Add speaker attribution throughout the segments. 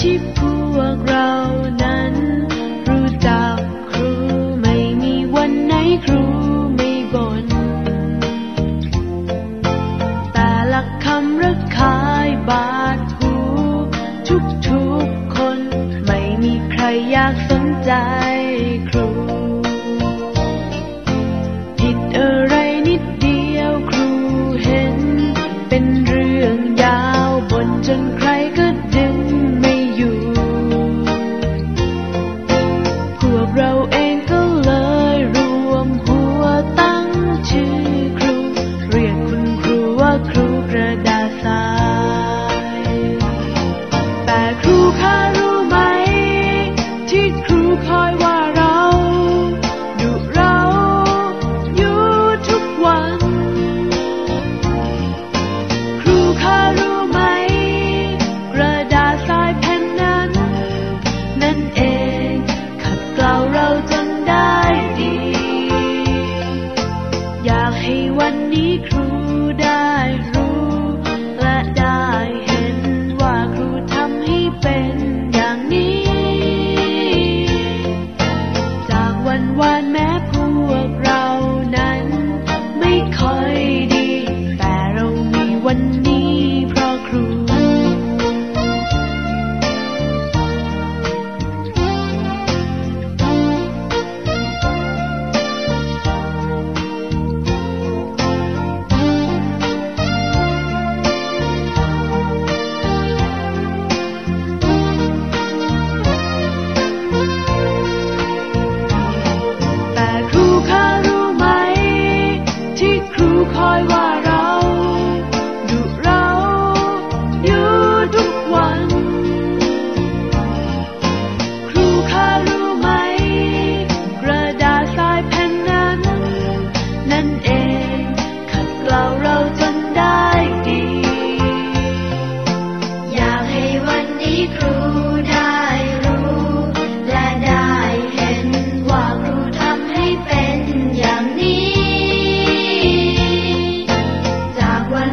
Speaker 1: ที่พวกเรานั้น รู้จักครูไม่มีวันไหนครูไม่บน่นแต่ละคำรักคายบาดหูทุกทุกคน ไม่มีใครอยากสนใจ แต่ค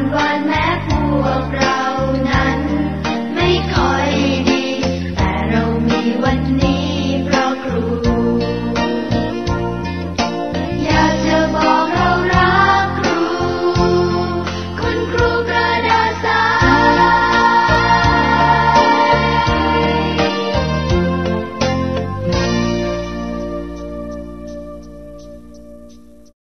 Speaker 1: one,